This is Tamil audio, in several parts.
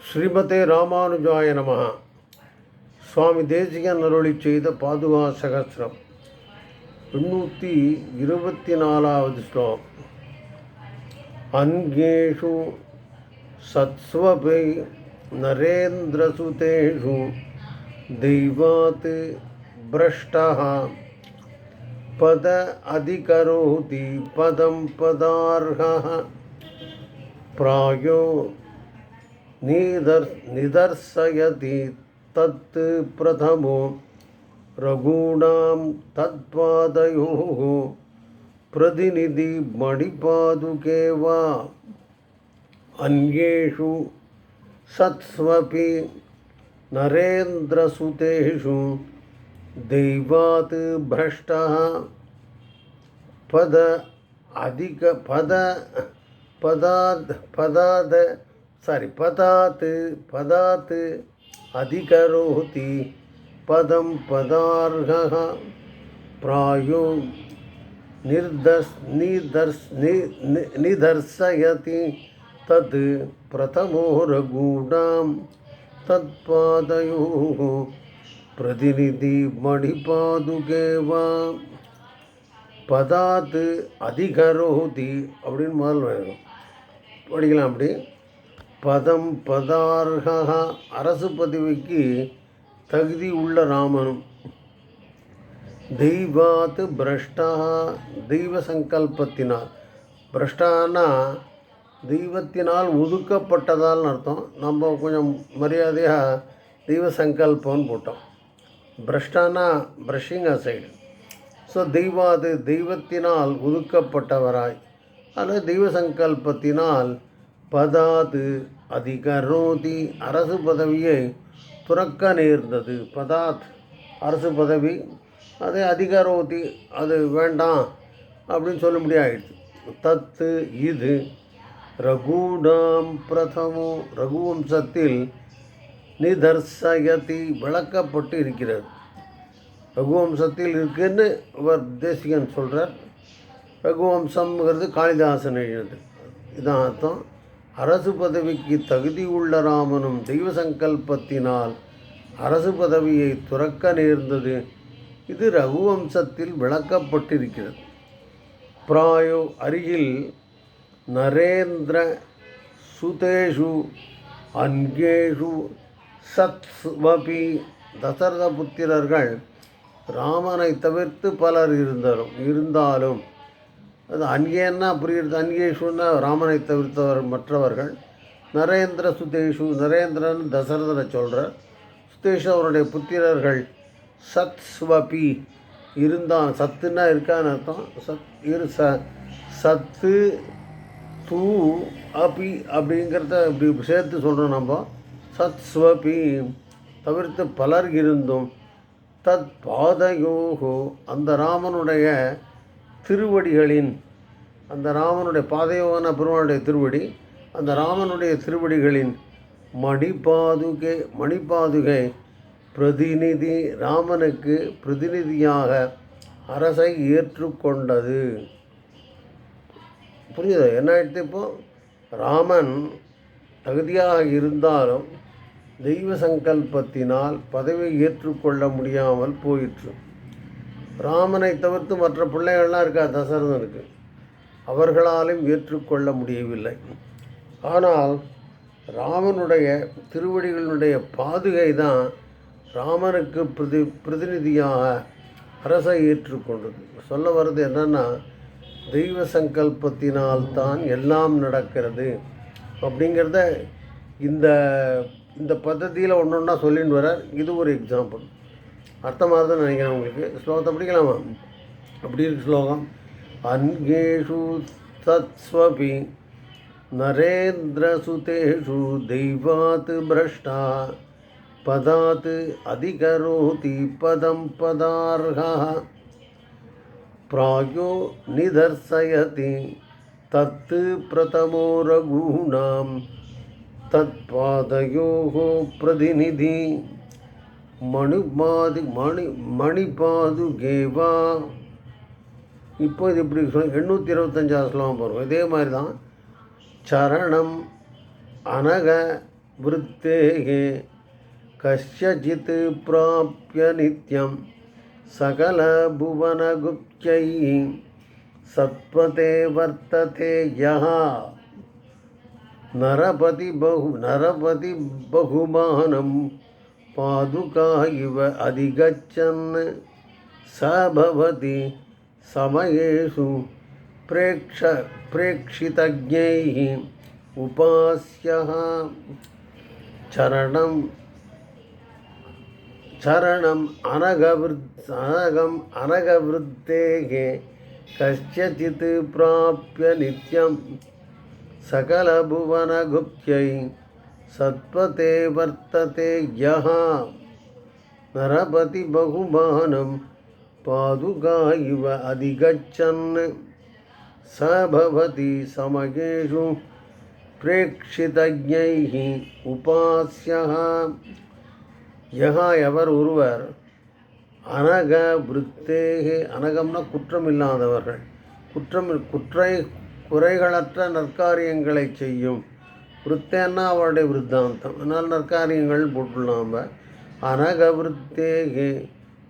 ஸ்ரீமதே ராமானுஜாய நம சுவாமி தேசிகன் அருளி செய்த பாதுகா சகசிரம் எண்ணூற்றி இருபத்தி நாலாவது ஸ்லோகம் அங்கேஷு சத்ஸ்வபை நரேந்திரசுதேஷு தெய்வாத் பிரஷ்டா పద అధికరోతి పదం పదార్హ ప్రాయో निदर् निदर्शयति तत् प्रथमो रघूणां तत्पादयोः प्रतिनिधि मणिपादुके वा अन्येषु सत्स्वपि नरेन्द्रसुतेषु दैवात् भ्रष्टः। पद अधिक पद पदात् पदाद सारि पदात् पदात् अधिकरोति पदं पदार्हः प्रायो निर्दस् निदर्स् नि नि- निदर्शयति तत् प्रथमो रघूणां तत्पादयोः प्रतिनिधि मणिपादुके वा பதாத்து அதிகரோதி அப்படின்னு முதல் வேணும் படிக்கலாம் அப்படி பதம் பதார்ஹா அரசு பதவிக்கு தகுதி உள்ள ராமனும். தெய்வாத்து பிரஷ்டா தெய்வ சங்கல்பத்தினால். பிரஷ்டானா தெய்வத்தினால் ஒதுக்கப்பட்டதால்னு அர்த்தம். நம்ம கொஞ்சம் மரியாதையாக தெய்வ சங்கல்பம்னு போட்டோம். பிரஷ்டானா பிரஷிங் அசைடு ஸோ தெய்வாது தெய்வத்தினால் ஒதுக்கப்பட்டவராய் அல்லது தெய்வ சங்கல்பத்தினால் பதாது அதிகரோதி அரசு பதவியை துறக்க நேர்ந்தது. பதாத் அரசு பதவி அது அதிகரோதி அது வேண்டாம் அப்படின்னு சொல்ல முடியாயிடுது தத்து இது ரகுடாம் பிரதமோ ரகுவம்சத்தில் நிதர்சயதி விளக்கப்பட்டு இருக்கிறது. ரகுவம்சத்தில் இருக்குன்னு அவர் தேசிகன் சொல்கிறார் ரகுவம்சம்ங்கிறது காளிதாசன் எழுது இதான் அர்த்தம். அரசு பதவிக்கு தகுதி உள்ள ராமனும் தெய்வ சங்கல்பத்தினால் அரசு பதவியை துறக்க நேர்ந்தது. இது ரகுவம்சத்தில் விளக்கப்பட்டிருக்கிறது. பிராயோ அருகில் நரேந்திர சுதேஷு அன்கேஷு சத்வபி தசரத புத்திரர்கள் ராமனை தவிர்த்து பலர் இருந்தாலும் இருந்தாலும் அது அன்கேன்னா புரியுறது அன்கேஷுன்னா ராமனை தவிர்த்தவர் மற்றவர்கள். நரேந்திர சுதேஷு நரேந்திரன் தசரதனை சொல்கிறார் சுதேஷு அவருடைய புத்திரர்கள் சத் ஸ்வபி இருந்தான். சத்துன்னா இருக்கான்னு அர்த்தம். சத் இரு ச சத்து தூ அபி அப்படிங்கிறத இப்படி சேர்த்து சொல்கிறோம் நம்ம. சத் ஸ்வபி தவிர்த்து பலர் இருந்தும் தத் பாதையோகோ அந்த ராமனுடைய திருவடிகளின் அந்த ராமனுடைய பாதையோன பெருமானுடைய திருவடி அந்த ராமனுடைய திருவடிகளின் மணிபாதுகை மணிபாதுகை பிரதிநிதி ராமனுக்கு பிரதிநிதியாக அரசை ஏற்றுக்கொண்டது. புரியுதா? என்ன ஆயிடுத்து இப்போது ராமன் தகுதியாக இருந்தாலும் தெய்வ சங்கல்பத்தினால் பதவியை ஏற்றுக்கொள்ள முடியாமல் போயிற்று. பிராமனை தவிர்த்து மற்ற பிள்ளைகள்லாம் இருக்கா? தசரதனுக்கு அவர்களாலும் ஏற்றுக்கொள்ள முடியவில்லை. ஆனால் ராமனுடைய திருவடிகளுடைய பாதுகை தான் ராமனுக்கு பிரதி பிரதிநிதியாக அரசை ஏற்றுக்கொண்டது. சொல்ல வர்றது என்னென்னா தெய்வ சங்கல்பத்தினால் தான் எல்லாம் நடக்கிறது அப்படிங்கிறத இந்த இந்த பద్ధதியில் ஒன்று ஒன்றா சொல்லின்னு வர இது ஒரு எக்ஸாம்பிள் அர்த்தமாக தான் நினைக்கிறேன் உங்களுக்கு ஸ்லோகத்தை படிக்கலாமா அப்படி இருக்கு ஸ்லோகம் அன்கேஷு தத்ஸ்வபி நரேந்திரசுதேஷு தெய்வாத் பிரஷ்டா பதாத் அதிகரோதி பதம் பதார்ஹா प्रायो निदर्शयति तत् प्रथमो रघूणां तत्पादयोः प्रतिनिधि மணு பாது மணி மணி பாது கேவா. இப்போ இது இப்படி எண்ணூற்றி இருபத்தஞ்சாவது ஸ்லோகம் போகிறோம் இதே மாதிரி தான் சரணம் அனக விருத்தேகே கஷ்யஜித் பிராபிய நித்யம் சகல புவனகுப்தை சத்வதே வர்த்ததே யா நரபதி பகு நரபதி பகுமானம். పాదుకా ఇవ అధిగచ్చన్ సభవతి సమయేషు ప్రేక్ష ప్రేక్షితజ్ఞై ఉపాస్య. చరణం చరణం అనగవృత్ అనగం అనగవృత్తే కశ్చిత్ ప్రాప్య నిత్యం సకలభువనగుప్త్యై சத்வதே வர்த்ததே யஹா நரபதி பகுமானம் பாதுகா இவ அதிகச்சன் சபவதி சமகேஷு பிரேட்சிதையைः உபாசியः யகா எவர் ஒருவர் அனக விருத்தேகே அனகம்னா குற்றம் இல்லாதவர்கள் குற்றம் குற்றை குறைகளற்ற நற்காரியங்களை செய்யும். விருத்தேன்னா அவருடைய விருத்தாந்தம் அதனால் நற்காரியங்கள் போட்டுள்ளாம அனக விருத்தேகே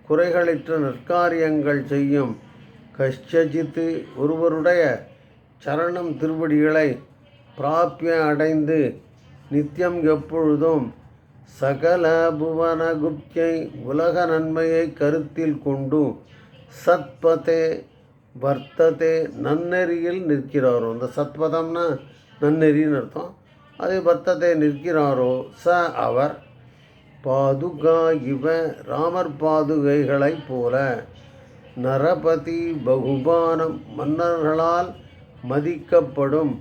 குறைகளற்ற நற்காரியங்கள் செய்யும் கஷ்டஜித்து ஒருவருடைய சரணம் திருவடிகளை பிராப்பிய அடைந்து நித்தியம் எப்பொழுதும் சகல புவன குப்தியை உலக நன்மையை கருத்தில் கொண்டு சத்பதே வர்த்ததே நன்னெறியில் நிற்கிறாரோ இந்த சத்பதம்னா நன்னெறின்னு அர்த்தம் அதே பத்தத்தை நிற்கிறாரோ? ச அவர் பாதுகா இவ ராமர் பாதுகைகளைப் போல நரபதி பகுபானம் மன்னர்களால் மதிக்கப்படும்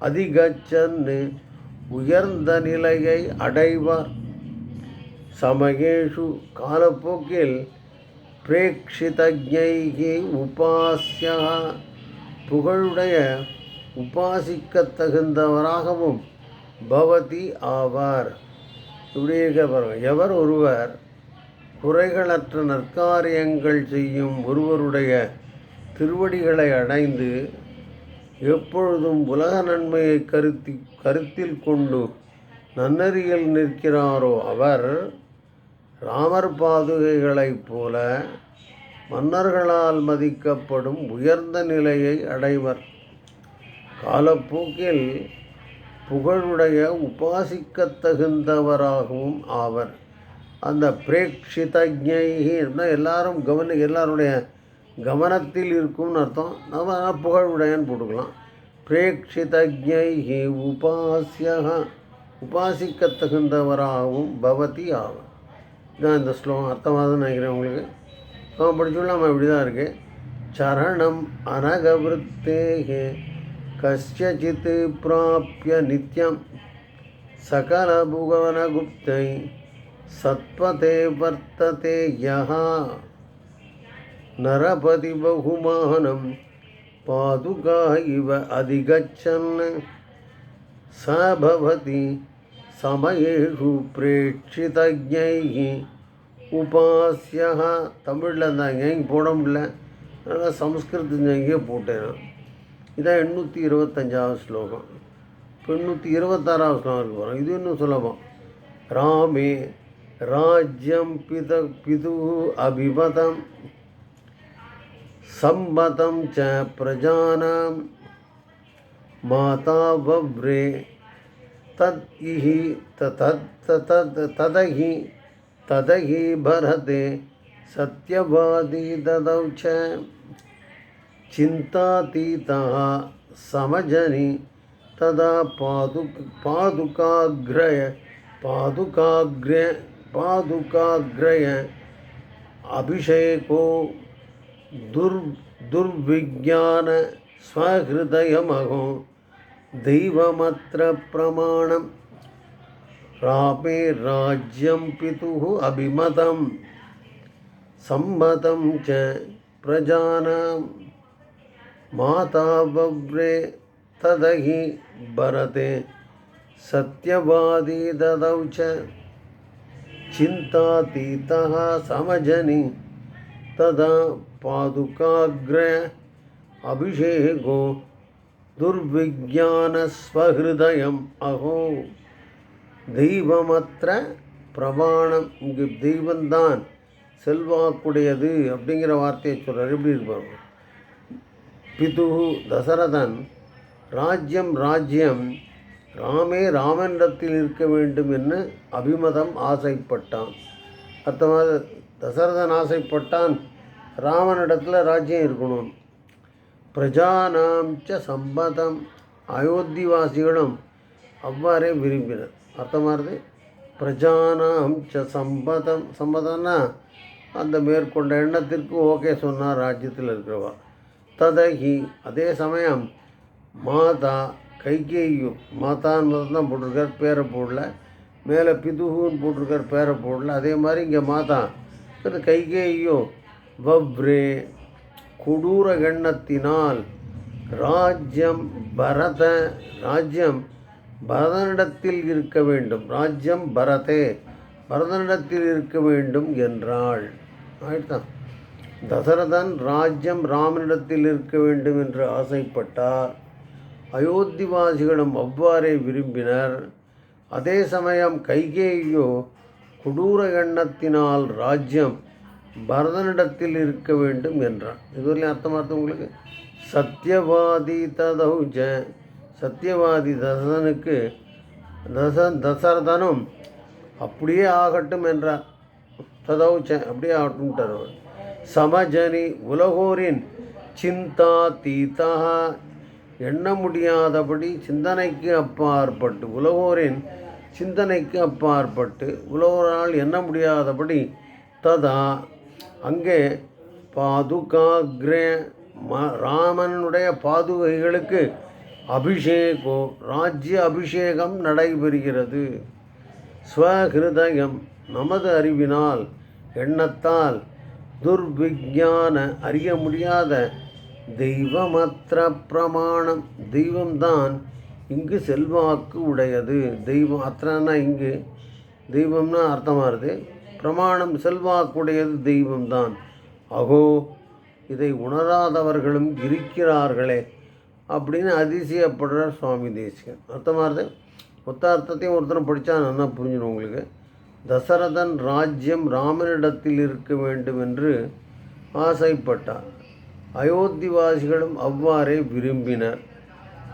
அதிகச்சன்னு உயர்ந்த நிலையை அடைவார். சமயேஷு காலப்போக்கில் பிரேக்ஷிதஜைகி உபாசியா புகழுடைய உபாசிக்கத் தகுந்தவராகவும் பவதி ஆவார். இப்படி இருக்க எவர் ஒருவர் குறைகளற்ற நற்காரியங்கள் செய்யும் ஒருவருடைய திருவடிகளை அடைந்து எப்பொழுதும் உலக நன்மையை கருத்தி கருத்தில் கொண்டு நன்னறியில் நிற்கிறாரோ அவர் ராமர் பாதுகைகளைப் போல மன்னர்களால் மதிக்கப்படும் உயர்ந்த நிலையை அடைவர். காலப்போக்கில் புகழுடைய உபாசிக்கத்தகுந்தவராகவும் ஆவர். அந்த பிரேக்ஷிதஜைகி எல்லாரும் கவனி எல்லாருடைய கவனத்தில் இருக்கும்னு அர்த்தம். நம்ம புகழுடையன்னு போட்டுக்கலாம். பிரேக்ஷிதஜைகி உபாசிய உபாசிக்கத் தகுந்தவராகவும் பவதி ஆவர். இதான் இந்த ஸ்லோகம். அர்த்தமாகதான் நினைக்கிறேன் உங்களுக்கு. அவன் நம்ம இப்படி தான் இருக்குது சரணம் அனகவிருத்தேகே. கஸ்யசித் பிராப்பிய நித்யம் सकलभुवनगुप्तै सत्पथे वर्तते यः नरपतिबहुमानं पादुका इव अधिगच्छन् स भवति समयेषु प्रेक्षितज्ञैः உபாசியா தமிழில் இருந்தாங்க இங்கே போட முடியல அதனால் சம்ஸ்கிருதத்தில் எங்கேயோ போட்டேன் நான். இதான் எண்ணூற்றி இருபத்தஞ்சாவது ஸ்லோகம். இப்போ எண்ணூற்றி இருபத்தாறாவது ஸ்லோகம் வரும் இது இன்னும் சுலபம்? ராமே ராஜ்யம் பித பிது அபிமதம் சம்மதம் ச பிரஜானாம் மாதா வவ்ரே தத் இஹி தத் ததஹி ததஹி பரதே சத்யவாதி ததௌ ச चिन्तातीतः समजनि तदा पादुक, पादुकाग्रय, पादुकाग्र्य, पादुकाग्रय अभिषेको दुर्, दुर्विज्ञान स्वहृदयमहो। दैवमत्र प्रमाणम् रामे राज्यं पितुः अभिमतं। सम्मतं च प्रजानां माता बव्रे तदहि भरते सत्यवादी ददौ च चिन्तातीतः समजनि तदा पादुकाग्र अभिषेको दुर्विज्ञानस्वहृदयम् अहो தெய்வமற்ற பிரமாணம் இங்கு தெய்வம்தான் செல்வாக்குடையது அப்படிங்கிற வார்த்தையை சொல்கிறார் எப்படி இருப்பாங்க பிதுகு தசரதன் ராஜ்யம் ராஜ்யம் ராமே ராமனிடத்தில் இருக்க வேண்டும் என்று அபிமதம் ஆசைப்பட்டான். அர்த்தமாக தசரதன் ஆசைப்பட்டான் ராமனிடத்தில் ராஜ்யம் இருக்கணும். பிரஜானாம் ச சம்பதம் அயோத்திவாசிகளும் அவ்வாறே விரும்பினர். அர்த்தமானது பிரஜானாம் ச சம்பதம் சம்பதம்னா அந்த மேற்கொண்ட எண்ணத்திற்கு ஓகே சொன்னார் ராஜ்யத்தில் இருக்கிறவா. ததகி. அதே சமயம் மாதா கைகேயும் மாதான் தான் போட்டிருக்கார் பேரை போடல. மேலே பிதுகுன்னு போட்டிருக்கார் பேரை போடல. அதே மாதிரி இங்கே மாதா. கைகேயும் வவ்ரே கொடூர கண்ணத்தினால் ராஜ்யம் பரத ராஜ்யம் பரதனிடத்தில் இருக்க வேண்டும். ராஜ்யம் பரதே பரதனிடத்தில் இருக்க வேண்டும் என்றாள். ஆயிட்டான் தசரதன் ராஜ்யம் ராமனிடத்தில் இருக்க வேண்டும் என்று ஆசைப்பட்டார். அயோத்திவாசிகளும் அவ்வாறே விரும்பினர். அதே சமயம் கைகேயோ கொடூர எண்ணத்தினால் ராஜ்யம் பரதனிடத்தில் இருக்க வேண்டும் என்றான். இதுவரையும் அர்த்தமார்த்தம் உங்களுக்கு? சத்தியவாதி ததௌஜ. சத்தியவாதி தசரனுக்கு தச தசரதனும் அப்படியே ஆகட்டும் என்றார். ததௌச்ச அப்படியே ஆகட்டும்ட்டார் அவர். சமஜனி உலகோரின் சிந்தா தீதா எண்ண முடியாதபடி சிந்தனைக்கு அப்பாற்பட்டு உலகோரின் சிந்தனைக்கு அப்பாற்பட்டு உலகோரால் எண்ண முடியாதபடி ததா. அங்கே பாதுகாக்ரே ம ராமனுடைய பாதுகைகளுக்கு அபிஷேகோ ராஜ்ய அபிஷேகம் நடைபெறுகிறது. ஸ்வஹிருதயம் நமது அறிவினால் எண்ணத்தால் துர்விஜான அறிய முடியாத தெய்வமற்ற பிரமாணம். தெய்வம்தான் இங்கு செல்வாக்கு உடையது. தெய்வம் அத்தனைனா இங்கு தெய்வம்னா அர்த்தமாகுது பிரமாணம் செல்வாக்குடையது தெய்வம்தான். அகோ இதை உணராதவர்களும் இருக்கிறார்களே அப்படின்னு அதிசயப்படுறார் சுவாமி தேசிகன். அர்த்தமாகுது மொத்த அர்த்தத்தையும் ஒருத்தரும் படித்தா நல்லா புரிஞ்சிடும் உங்களுக்கு. தசரதன் ராஜ்யம் ராமனிடத்தில் இருக்க வேண்டும் என்று ஆசைப்பட்டார் அயோத்திவாசிகளும் அவ்வாறே விரும்பினர்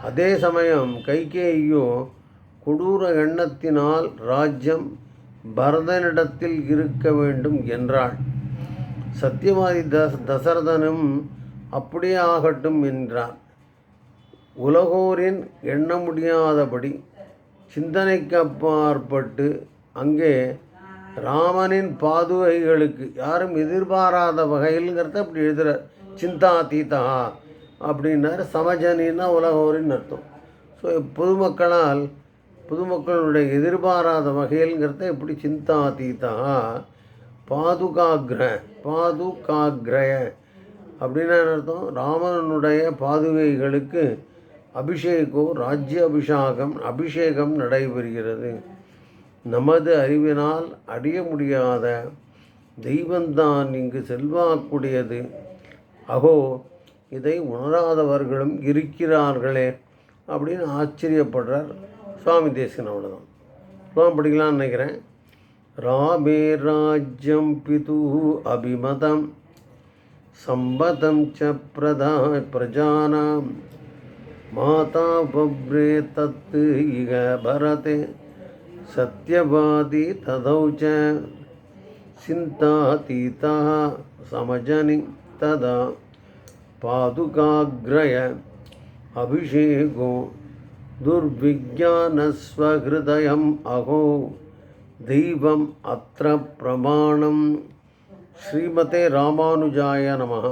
அதே சமயம் கைகேயோ கொடூர எண்ணத்தினால் ராஜ்யம் பரதனிடத்தில் இருக்க வேண்டும் என்றாள். சத்தியவாதி தச தசரதனும் அப்படியே ஆகட்டும் என்றார் உலகோரின் எண்ண முடியாதபடி சிந்தனைக்கு அப்பாற்பட்டு அங்கே ராமனின் பாதுகைகளுக்கு யாரும் எதிர்பாராத வகையில்ங்கிறத அப்படி எழுதுகிறார் சிந்தா தீதா அப்படின்னார். சமஜனின்னா உலகோரின் அர்த்தம். ஸோ பொதுமக்களால் பொதுமக்களுடைய எதிர்பாராத வகையில்ங்கிறத எப்படி சிந்தா தீதா பாதுகாக்ர பாதுகாக்ரய அப்படின்னா அர்த்தம்? ராமனுடைய பாதுகைகளுக்கு அபிஷேகோ ராஜ்ய அபிஷேகம் அபிஷேகம் நடைபெறுகிறது. நமது அறிவினால் அடைய முடியாத தெய்வந்தான் இங்கு செல்வாக்குடையது. அகோ இதை உணராதவர்களும் இருக்கிறார்களே அப்படின்னு ஆச்சரியப்படுறார் சுவாமி தேசிகன் அவ்வளோதான் சுவாமி படிக்கலாம்னு நினைக்கிறேன். ராமே ராஜ்யம் பிது அபிமதம் சம்பதம் ச பிரதா பிரஜானாம் மாதா பப்ரே தத்து இக பரதே. सत्यवादी तदौ च चिन्तातीतः समजनि तदा पादुकाग्रय अभिषेको दुर्विज्ञानस्वहृदयम् अहो दैवम् अत्र प्रमाणं श्रीमते रामानुजाय नमः